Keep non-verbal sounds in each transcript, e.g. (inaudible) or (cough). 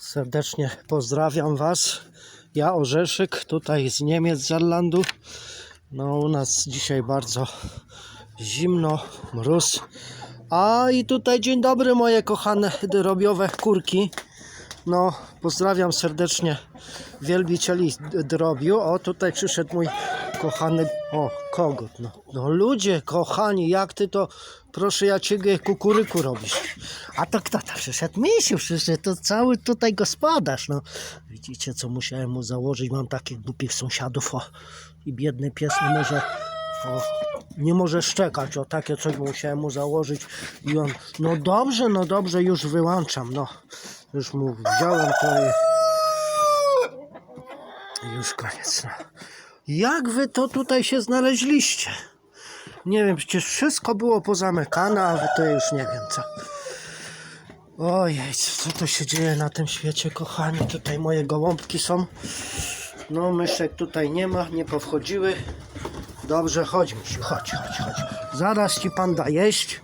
Serdecznie pozdrawiam Was. Ja Orzeszyk, tutaj z Niemiec, z Zerlandu. No u nas dzisiaj bardzo zimno, mróz. A i tutaj dzień dobry moje kochane drobiowe kurki. No pozdrawiam serdecznie wielbicieli drobiu. O tutaj przyszedł mój kochany, o kogut. No, no ludzie kochani, jak ty to proszę ja ciebie kukuryku robisz. A to kto to przyszedł? Misiu przyszedł, to cały tutaj gospodarz. No widzicie co musiałem mu założyć. Mam takich głupich sąsiadów. O, i biedny pies nie może o, nie może szczekać, o takie coś musiałem mu założyć i on, no dobrze, no dobrze, już wyłączam, no, już mu wziąłem to i już koniec, no. Jak wy to tutaj się znaleźliście? Nie wiem, przecież wszystko było pozamykane, a wy to już nie wiem co. Ojej, co to się dzieje na tym świecie, kochani? Tutaj moje gołąbki są. No, myszek tutaj nie ma, nie powchodziły. Dobrze, chodź misiu, chodź, chodź, chodź. Zaraz ci pan da jeść,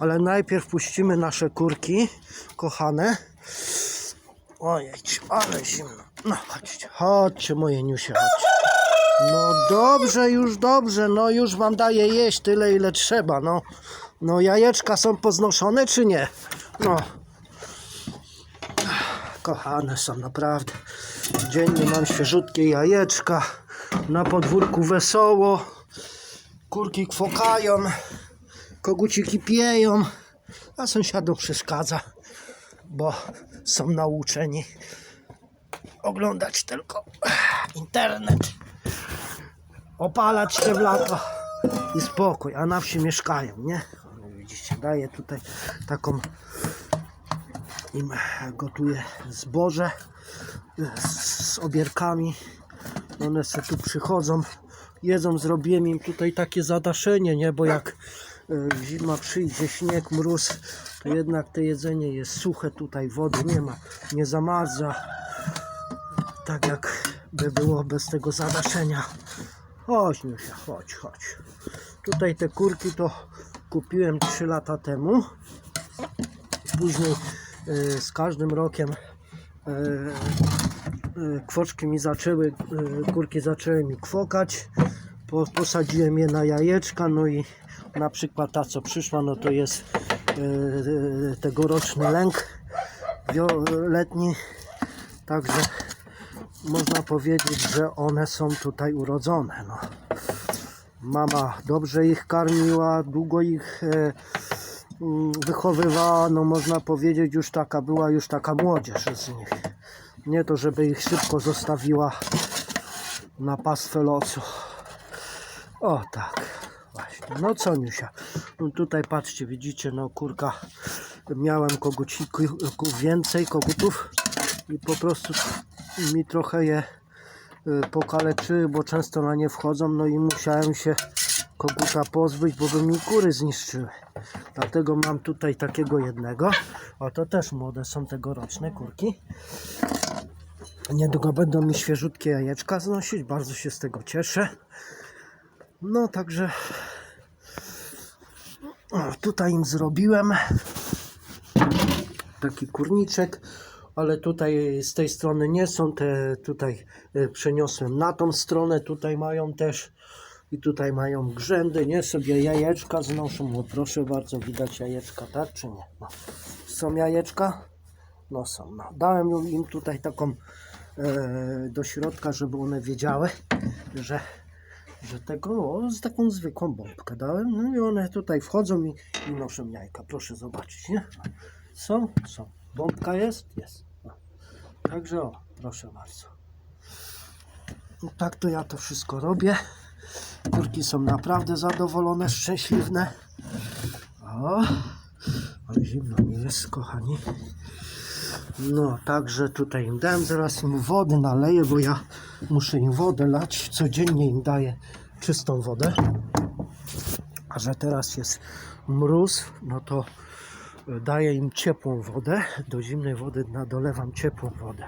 ale najpierw puścimy nasze kurki, kochane. Ojej, ale zimno. No chodźcie, chodźcie moje niusie, chodźcie. No dobrze, już dobrze, no już wam daję jeść tyle ile trzeba, no. No jajeczka są poznoszone czy nie? No. Kochane są naprawdę. Dziennie mam świeżutkie jajeczka. Na podwórku wesoło. Kurki kwokają. Koguciki pieją. A sąsiadom przeszkadza, bo są nauczeni oglądać tylko internet. Opalać się w lato i spokój, a na wsi mieszkają, nie? Widzicie, daję tutaj taką im gotuję zboże z, z obierkami. One se tu przychodzą, jedzą, zrobiłem im tutaj takie zadaszenie, nie? Bo jak e, zima przyjdzie, śnieg, mróz, to jednak to jedzenie jest suche, tutaj wody nie ma, nie zamarza. Tak jak by było bez tego zadaszenia. Chodź Nusia, chodź, chodź. Tutaj te kurki to kupiłem 3 lata temu. Później e, z każdym rokiem e, kwoczki mi zaczęły, e, kurki zaczęły mi kwokać. Po, posadziłem je na jajeczka, no i na przykład ta co przyszła, no to jest e, tegoroczny lęk letni. Także można powiedzieć, że one są tutaj urodzone. No. Mama dobrze ich karmiła, długo ich e, mm, wychowywała, no można powiedzieć już taka była już taka młodzież z nich. Nie to, żeby ich szybko zostawiła na pastwę losu. O tak, właśnie. No co Niusia, no tutaj patrzcie, widzicie, no kurka, miałem kogucików więcej, kogutów i po prostu mi trochę je y, pokaleczyły, bo często na nie wchodzą, no i musiałem się koguta pozbyć, bo by mi kury zniszczyły. Dlatego mam tutaj takiego jednego. O, to też młode są tegoroczne kurki. Niedługo będą mi świeżutkie jajeczka znosić, bardzo się z tego cieszę. No, także o, tutaj im zrobiłem taki kurniczek, ale tutaj z tej strony nie są te, tutaj e, przeniosłem na tą stronę, tutaj mają też i tutaj mają grzędy, nie sobie jajeczka znoszą, o proszę bardzo, widać jajeczka, tak czy nie? No. Są jajeczka? No są, no. Dałem im tutaj taką e, do środka, żeby one wiedziały, że że tego, o, z taką zwykłą bombkę dałem, no i one tutaj wchodzą i, i noszą jajka, proszę zobaczyć, nie? Są? Są. Bombka jest? Jest. No. Także o, proszę bardzo. No tak to ja to wszystko robię. Kurki są naprawdę zadowolone, szczęśliwe. O, ale zimno mi jest, kochani. No, także tutaj im dałem, zaraz im wody naleję, bo ja muszę im wodę lać. Codziennie im daję czystą wodę. A że teraz jest mróz, no to daję im ciepłą wodę. Do zimnej wody nadolewam ciepłą wodę.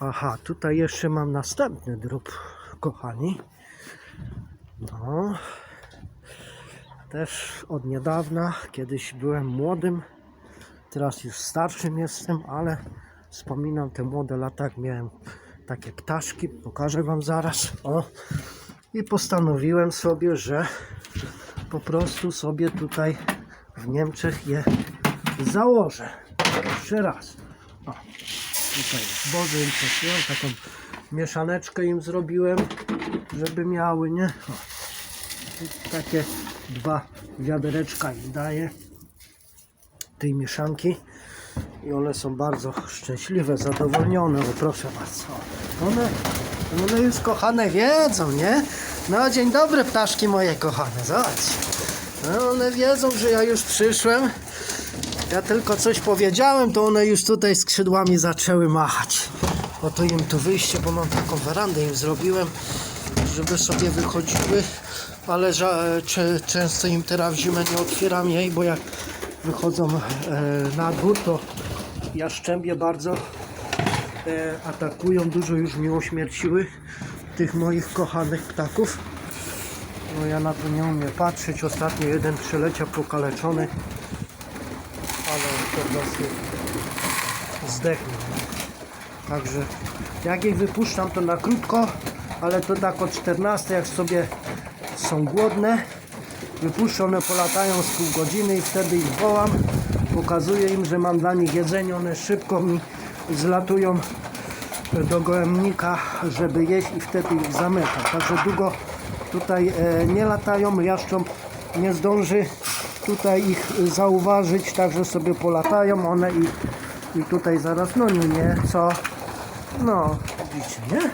Aha, tutaj jeszcze mam następny drób, kochani. No. Też od niedawna, kiedyś byłem młodym, teraz już starszym jestem, ale Wspominam te młode lata, jak miałem takie ptaszki, pokażę wam zaraz. O. I postanowiłem sobie, że po prostu sobie tutaj w Niemczech je założę. Jeszcze raz. O. Tutaj zboże im przesyłam, taką mieszaneczkę im zrobiłem, żeby miały, nie? O. Takie dwa wiadereczka im daję tej mieszanki i one są bardzo szczęśliwe, zadowolnione, bo proszę. One, one już kochane wiedzą, nie? No dzień dobry ptaszki moje kochane, zobacz. No, one wiedzą, że ja już przyszłem. Ja tylko coś powiedziałem, to one już tutaj skrzydłami zaczęły machać. Oto im tu wyjście, bo mam taką werandę im zrobiłem, żeby sobie wychodziły, ale często im teraz w zimę nie otwieram jej, bo jak wychodzą e, na dwór, to jaszczębie bardzo e, atakują, dużo już mi ośmierciły tych moich kochanych ptaków. No ja na to nie umiem patrzeć. Ostatnio jeden przeleciał pokaleczony, ale on po prostu zdechł. Także jak ich wypuszczam to na krótko, ale to tak o 14 jak sobie są głodne, wypuszczę, one polatają z pół godziny i wtedy ich wołam, pokazuję im, że mam dla nich jedzenie, one szybko mi zlatują do gołębnika, żeby jeść i wtedy ich zamykam. Także długo tutaj e, nie latają, jaszcząb nie zdąży tutaj ich e, zauważyć, także sobie polatają one i, i tutaj zaraz, no nie, nie, co? No, widzicie, nie?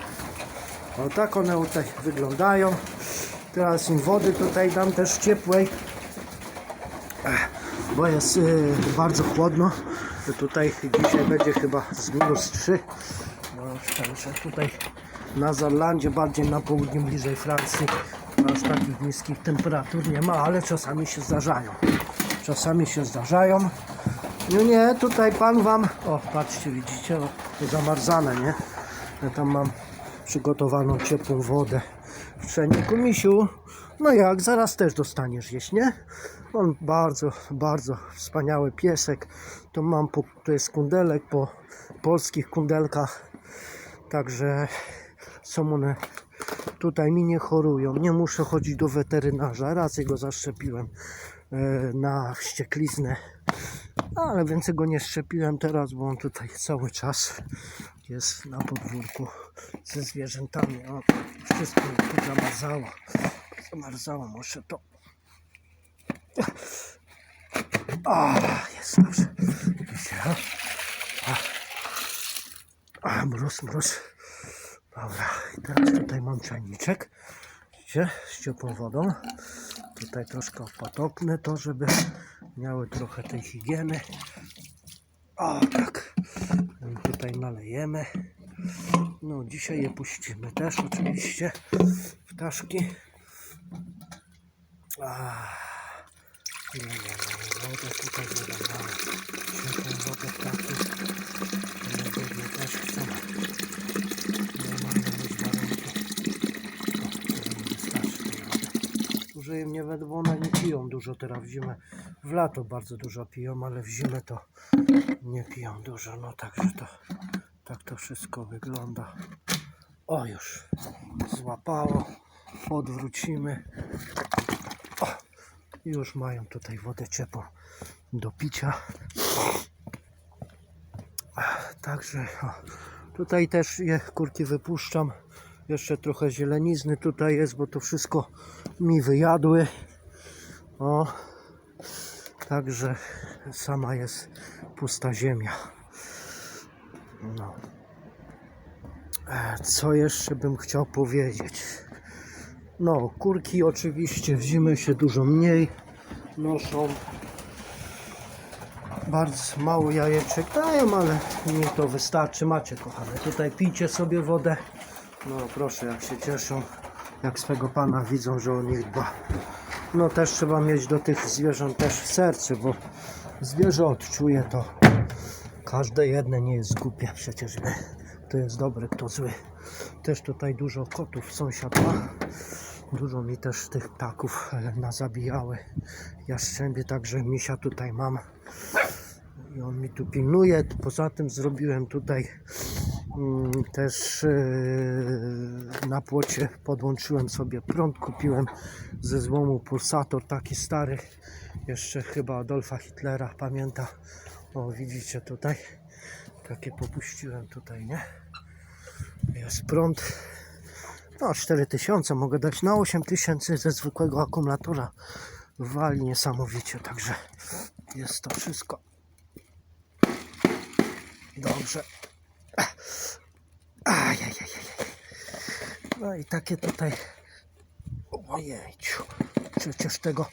O tak one tutaj wyglądają. Teraz im wody tutaj dam też ciepłej, bo jest y, bardzo chłodno. Tutaj dzisiaj będzie chyba z minus 3. No, także tutaj na Zarlandzie, bardziej na południu, bliżej Francji, aż takich niskich temperatur nie ma, ale czasami się zdarzają. Czasami się zdarzają. No nie, tutaj pan wam. O, patrzcie, widzicie, o, to zamarzane, nie? Ja tam mam przygotowaną ciepłą wodę w czajniku. Misiu, no jak, zaraz też dostaniesz jeść, nie? On bardzo, bardzo wspaniały piesek. To mam, po, to jest kundelek po polskich kundelkach. Także są one tutaj mi nie chorują. Nie muszę chodzić do weterynarza. Raz go zaszczepiłem e, na wściekliznę. Ale więcej go nie szczepiłem teraz, bo on tutaj cały czas jest na podwórku ze zwierzętami. O, wszystko tu zamarzało. Zamarzało, muszę to. O, jest dobrze. Widzicie? A, a, mróz, mróz. Dobra, teraz tutaj mam czajniczek. Widzicie, z ciepłą wodą. Tutaj troszkę opatoknę to, żeby miały trochę tej higieny. O, tak. I tutaj nalejemy. No, dzisiaj je puścimy też oczywiście. Ptaszki. A, i lejemy wodę tutaj wylewamy. Ciepłą wodę. One pewnie też chcą normalne mieć warunki. O, to mi wystarczy tej Dużo im nie one nie piją dużo teraz w zimę. W lato bardzo dużo piją, ale w zimę to nie piją dużo. No także to tak to wszystko wygląda. O już złapało. Odwrócimy. O, już mają tutaj wodę ciepłą do picia. Także o, tutaj też je kurki wypuszczam. Jeszcze trochę zielenizny tutaj jest, bo to wszystko mi wyjadły. O, także sama jest pusta ziemia. No. E, Co jeszcze bym chciał powiedzieć? No, kurki oczywiście w zimę się dużo mniej noszą. Bardzo mało jajeczek dają, ale mi to wystarczy. Macie, kochane, tutaj pijcie sobie wodę. No proszę, jak się cieszą, jak swego pana widzą, że o nich dba. No też trzeba mieć do tych zwierząt też serce, bo zwierzę odczuje to. Każde jedne nie jest głupie, przecież wie, kto jest dobry, kto zły. Też tutaj dużo kotów sąsiad. Dużo mi też tych ptaków e, nazabijały. Jaszczębie, także misia tutaj mam. I on mi tu pilnuje. Poza tym zrobiłem tutaj też yy, na płocie podłączyłem sobie prąd, kupiłem ze złomu pulsator taki stary, jeszcze chyba Adolfa Hitlera, pamięta. O, widzicie tutaj, takie popuściłem tutaj, nie? Jest prąd. No, 4000 mogę dać na 8000 ze zwykłego akumulatora. Wali niesamowicie, także jest to wszystko dobrze. Ajajajaj. No i takie tutaj. Ojejciu. Przecież tego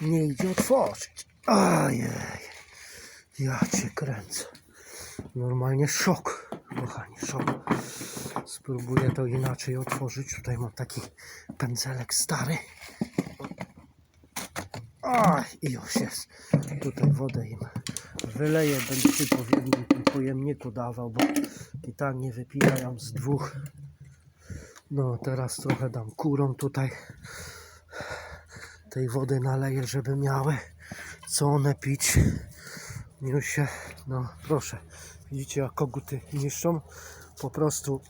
nie idzie otworzyć. Ajej. Ja cię kręcę. Normalnie szok. Kochani, szok. Spróbuję to inaczej otworzyć. Tutaj mam taki pędzelek stary. Oj, i już jest. Tutaj wodę im wyleję. Będę w odpowiednim pojemniku dawał, bo i tak nie wypijają z dwóch. No, teraz trochę dam kurom tutaj tej wody naleję, żeby miały co one pić. Się, no proszę, widzicie jak koguty niszczą? Po prostu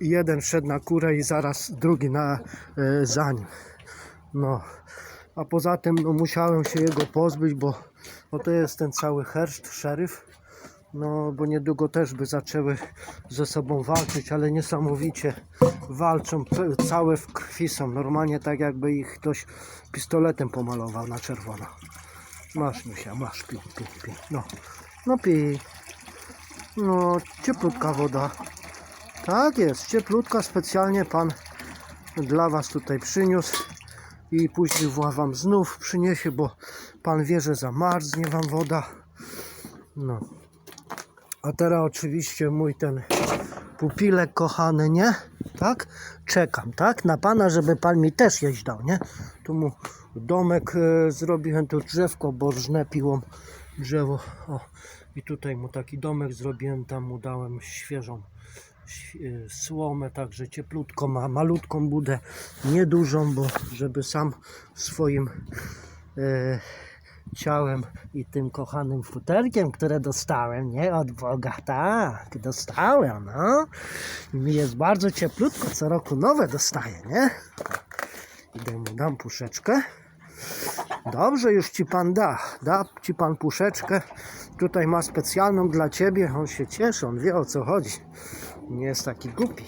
jeden wszedł na kurę i zaraz drugi na, e, za nim. No, a poza tym no, musiałem się jego pozbyć, bo, bo to jest ten cały herszt, szeryf. No, bo niedługo też by zaczęły ze sobą walczyć, ale niesamowicie walczą, całe w krwi są. Normalnie tak jakby ich ktoś pistoletem pomalował na czerwono. Masz Misia, masz, pij, pij, pij. No, no pij. No, cieplutka woda. Tak jest, cieplutka specjalnie pan dla was tutaj przyniósł i później wam znów przyniesie, bo pan wie, że zamarznie wam woda. No. A teraz oczywiście mój ten pupilek kochany, nie? Tak? Czekam, tak? Na pana, żeby pan mi też jeść dał, nie? Tu mu domek e, zrobiłem, tu drzewko, bo żnę piłą drzewo. O. I tutaj mu taki domek zrobiłem, tam mu dałem świeżą e, słomę, także cieplutko ma, malutką budę, niedużą, bo żeby sam swoim e, ciałem i tym kochanym futerkiem, które dostałem, nie? Od Boga, tak, dostałem, no. Mi jest bardzo cieplutko, co roku nowe dostaję, nie? Idę mu dam puszeczkę. Dobrze, już ci pan da. Da ci pan puszeczkę. Tutaj ma specjalną dla ciebie. On się cieszy, on wie o co chodzi. Nie jest taki głupi.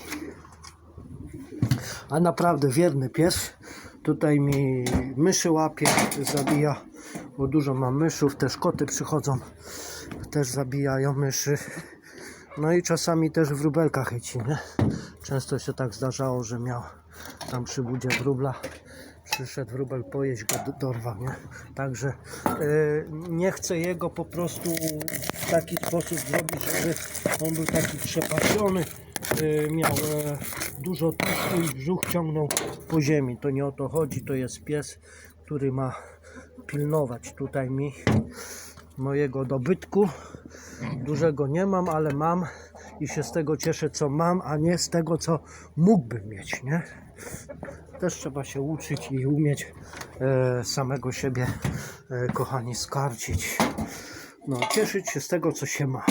A naprawdę wierny pies. Tutaj mi myszy łapie, zabija, bo dużo mam myszów, też koty przychodzą, też zabijają myszy. No i czasami też wróbelka chyci, nie? Często się tak zdarzało, że miał tam przy budzie wróbla, przyszedł wróbel pojeść go dorwał, nie? Także y, nie chcę jego po prostu w taki sposób zrobić, żeby on był taki przepasiony, y, miał e, dużo tłuszczu i brzuch ciągnął po ziemi. To nie o to chodzi, to jest pies, który ma pilnować tutaj mi mojego dobytku. Dużego nie mam, ale mam i się z tego cieszę, co mam, a nie z tego, co mógłbym mieć, nie? Też trzeba się uczyć i umieć e, samego siebie, e, kochani, skarcić. No, cieszyć się z tego, co się ma.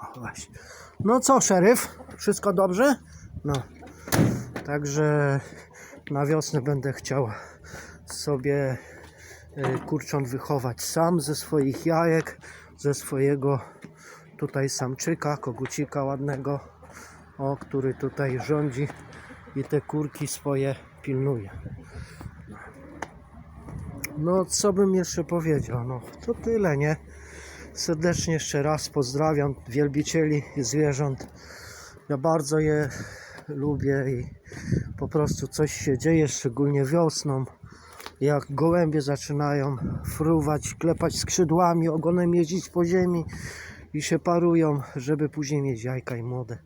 O, właśnie. No co, szeryf? Wszystko dobrze? No. Także na wiosnę będę chciał sobie e, kurcząt wychować sam ze swoich jajek, ze swojego tutaj samczyka, kogucika ładnego, o, który tutaj rządzi i te kurki swoje pilnuje. No, co bym jeszcze powiedział? No, to tyle, nie? Serdecznie jeszcze raz pozdrawiam wielbicieli zwierząt. Ja bardzo je lubię i po prostu coś się dzieje, szczególnie wiosną. Jak gołębie zaczynają fruwać, klepać skrzydłami, ogonem jeździć po ziemi i się parują, żeby później mieć jajka i młode.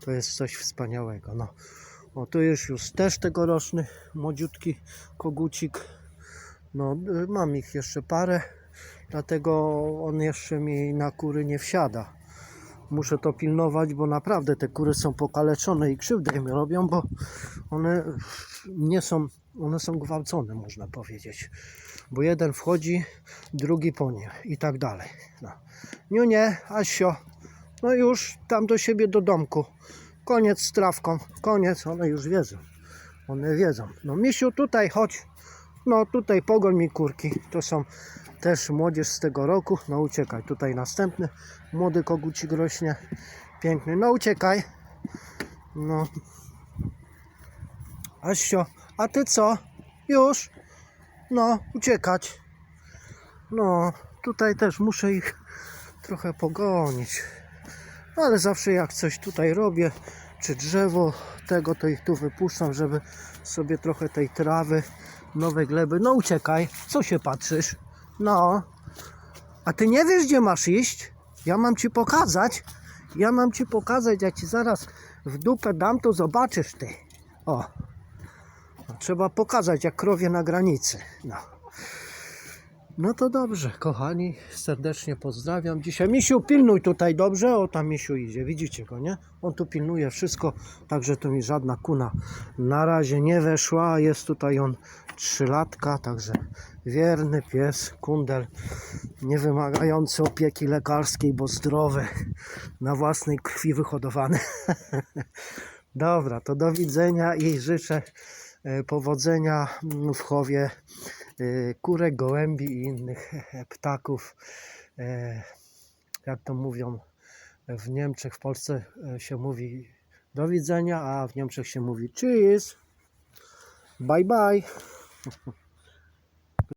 To jest coś wspaniałego. No. O, tu jest już też tegoroczny młodziutki kogucik. No, y, mam ich jeszcze parę, dlatego on jeszcze mi na kury nie wsiada. Muszę to pilnować, bo naprawdę te kury są pokaleczone i krzywdę mi robią, bo one nie są, one są gwałcone, można powiedzieć. bo jeden wchodzi, drugi po nim i tak dalej. No. Nie, nie, Asio, no już tam do siebie do domku. Koniec z trawką, koniec, one już wiedzą. One wiedzą. No Misiu, tutaj chodź. No tutaj pogoń mi kurki. To są też młodzież z tego roku. No uciekaj, tutaj następny młody kogucik rośnie. Piękny, no uciekaj. No. Asio, a ty co? Już? No, uciekać. No, tutaj też muszę ich trochę pogonić. No, ale zawsze jak coś tutaj robię, czy drzewo tego, to ich tu wypuszczam, żeby sobie trochę tej trawy, nowej gleby. No uciekaj, co się patrzysz? No. A ty nie wiesz, gdzie masz iść? Ja mam ci pokazać. Ja mam ci pokazać, jak ci zaraz w dupę dam, to zobaczysz ty. O. Trzeba pokazać, jak krowie na granicy. No. No to dobrze, kochani, serdecznie pozdrawiam. Dzisiaj Misiu, pilnuj tutaj dobrze. O, tam Misiu idzie, widzicie go, nie? On tu pilnuje wszystko, także tu mi żadna kuna na razie nie weszła. Jest tutaj on trzylatka, także wierny pies, kundel, nie wymagający opieki lekarskiej, bo zdrowy, na własnej krwi wyhodowany. (laughs) Dobra, to do widzenia i życzę e, powodzenia w chowie kurek, gołębi i innych (laughs) ptaków. E, Jak to mówią w Niemczech, w Polsce e, się mówi do widzenia, a w Niemczech się mówi cheers, bye bye. (laughs)